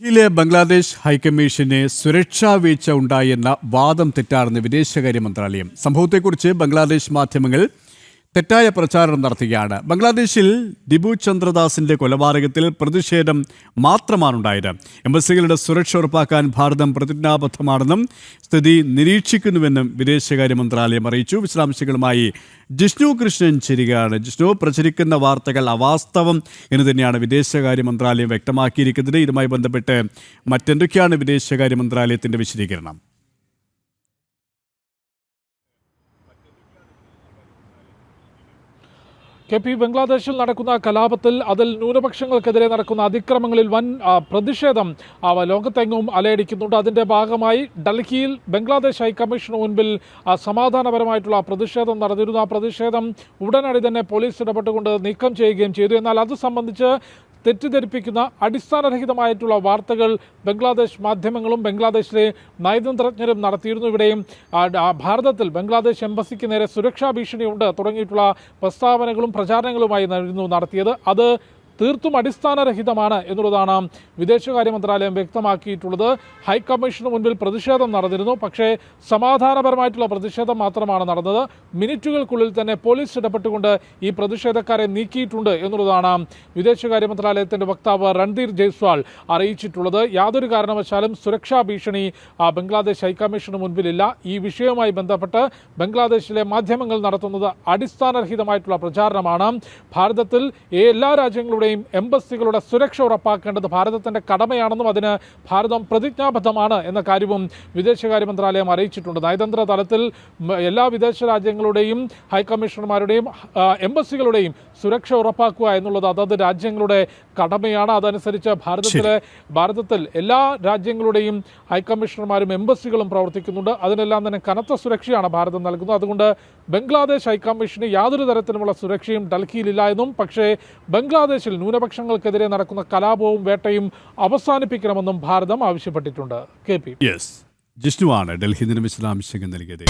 ഡൽഹിയിലെ ബംഗ്ലാദേശ് ഹൈക്കമ്മീഷന് സുരക്ഷാ വീഴ്ച ഉണ്ടായെന്ന വാദം തെറ്റാണെന്ന് വിദേശകാര്യ മന്ത്രാലയം. സംഭവത്തെക്കുറിച്ച് ബംഗ്ലാദേശ് മാധ്യമങ്ങൾ തെറ്റായ പ്രചാരണം നടത്തുകയാണ്. ബംഗ്ലാദേശിൽ ദിബു ചന്ദ്രദാസിന്റെ കൊലപാതകത്തിൽ പ്രതിഷേധം മാത്രമാണുണ്ടായത്. എംബസികളുടെ സുരക്ഷ ഉറപ്പാക്കാൻ ഭാരതം പ്രതിജ്ഞാബദ്ധമാണെന്നും സ്ഥിതി നിരീക്ഷിക്കുന്നുവെന്നും വിദേശകാര്യ മന്ത്രാലയം അറിയിച്ചു. വിശദാംശങ്ങളുമായി ജിഷ്ണു കൃഷ്ണൻ ചേരുകയാണ്. ജിഷ്ണു പ്രചരിക്കുന്ന വാർത്തകൾ അവാസ്തവം എന്ന് തന്നെയാണ് വിദേശകാര്യ മന്ത്രാലയം വ്യക്തമാക്കിയിരിക്കുന്നത്. ഇതുമായി ബന്ധപ്പെട്ട് മറ്റെന്തൊക്കെയാണ് വിദേശകാര്യ മന്ത്രാലയത്തിന്റെ വിശദീകരണം? കെ പി ബംഗ്ലാദേശിൽ നടക്കുന്ന കലാപത്തിൽ അതിൽ ന്യൂനപക്ഷങ്ങൾക്കെതിരെ നടക്കുന്ന അതിക്രമങ്ങളിൽ വൻ പ്രതിഷേധം അവ ലോകത്തെങ്ങും അലയടിക്കുന്നുണ്ട്. അതിന്റെ ഭാഗമായി ഡൽഹിയിൽ ബംഗ്ലാദേശ് ഹൈക്കമ്മീഷന് മുൻപിൽ സമാധാനപരമായിട്ടുള്ള പ്രതിഷേധം നടന്നിരുന്നു. ആ പ്രതിഷേധം ഉടനടി തന്നെ പോലീസ് ഇടപെട്ടുകൊണ്ട് നീക്കം ചെയ്യുകയും ചെയ്തു. എന്നാൽ അത് സംബന്ധിച്ച് തെറ്റിദ്ധരിപ്പിക്കുന്ന അടിസ്ഥാനരഹിതമായിട്ടുള്ള വാർത്തകൾ ബംഗ്ലാദേശ് മാധ്യമങ്ങളും ബംഗ്ലാദേശിലെ നയതന്ത്രജ്ഞരും നടത്തിയിരുന്നു. ഇവിടെയും ഭാരതത്തിൽ ബംഗ്ലാദേശ് എംബസിക്ക് നേരെ സുരക്ഷാ ഭീഷണിയുണ്ട് തുടങ്ങിയിട്ടുള്ള പ്രസ്താവനകളും പ്രചാരണങ്ങളുമായി നടന്നു നടത്തിയത്. അത് തീർത്തും അടിസ്ഥാനരഹിതമാണ് എന്നുള്ളതാണ് വിദേശകാര്യ മന്ത്രാലയം വ്യക്തമാക്കിയിട്ടുള്ളത്. ഹൈക്കമ്മീഷന് മുൻപിൽ പ്രതിഷേധം നടന്നിരുന്നു. പക്ഷേ സമാധാനപരമായിട്ടുള്ള പ്രതിഷേധം മാത്രമാണ് നടന്നത്. മിനിറ്റുകൾക്കുള്ളിൽ തന്നെ പോലീസ് ഇടപെട്ടുകൊണ്ട് ഈ പ്രതിഷേധക്കാരെ നീക്കിയിട്ടുണ്ട് എന്നുള്ളതാണ് വിദേശകാര്യ മന്ത്രാലയത്തിന്റെ വക്താവ് രൺധീർ ജയ്സ്വാൾ അറിയിച്ചിട്ടുള്ളത്. യാതൊരു കാരണവശാലും സുരക്ഷാ ഭീഷണി ബംഗ്ലാദേശ് ഹൈക്കമ്മീഷന് മുൻപിലില്ല. ഈ വിഷയവുമായി ബന്ധപ്പെട്ട് ബംഗ്ലാദേശിലെ മാധ്യമങ്ങൾ നടത്തുന്നത് അടിസ്ഥാനരഹിതമായിട്ടുള്ള പ്രചാരണമാണ്. ഭാരതത്തിൽ എല്ലാ രാജ്യങ്ങളുടെയും എംബസികളുടെ സുരക്ഷ ഉറപ്പാക്കേണ്ടത് ഭാരതത്തിന്റെ കടമയാണെന്നും അതിന് ഭാരതം പ്രതിജ്ഞാബദ്ധമാണ് എന്ന കാര്യവും വിദേശകാര്യ മന്ത്രാലയം അറിയിച്ചിട്ടുണ്ട്. നയതന്ത്ര തലത്തിൽ എല്ലാ വിദേശ രാജ്യങ്ങളുടെയും ഹൈക്കമ്മീഷണർമാരുടെയും എംബസികളുടെയും സുരക്ഷ ഉറപ്പാക്കുക എന്നുള്ളത് അതത് രാജ്യങ്ങളുടെ കടമയാണ്. അതനുസരിച്ച് ഭാരതത്തിലെ ഭാരതത്തിൽ എല്ലാ രാജ്യങ്ങളുടെയും ഹൈക്കമ്മീഷണർമാരും എംബസികളും പ്രവർത്തിക്കുന്നുണ്ട്. അതിനെല്ലാം തന്നെ കനത്ത സുരക്ഷയാണ് ഭാരതം നൽകുന്നത്. അതുകൊണ്ട് ബംഗ്ലാദേശ് ഹൈക്കമ്മീഷന് യാതൊരു തരത്തിലുമുള്ള സുരക്ഷയും ഡൽഹിയിലില്ല എന്നും പക്ഷേ ബംഗ്ലാദേശിൽ ന്യൂനപക്ഷങ്ങൾക്കെതിരെ നടക്കുന്ന കലാപവും വേട്ടയും അവസാനിപ്പിക്കണമെന്നും ഭാരതം ആവശ്യപ്പെട്ടിട്ടുണ്ട്. K P. ജിഷ്ണുവാണ് ഡൽഹി നിന്ന് വിശദാംശങ്ങൾ നൽകിയത്.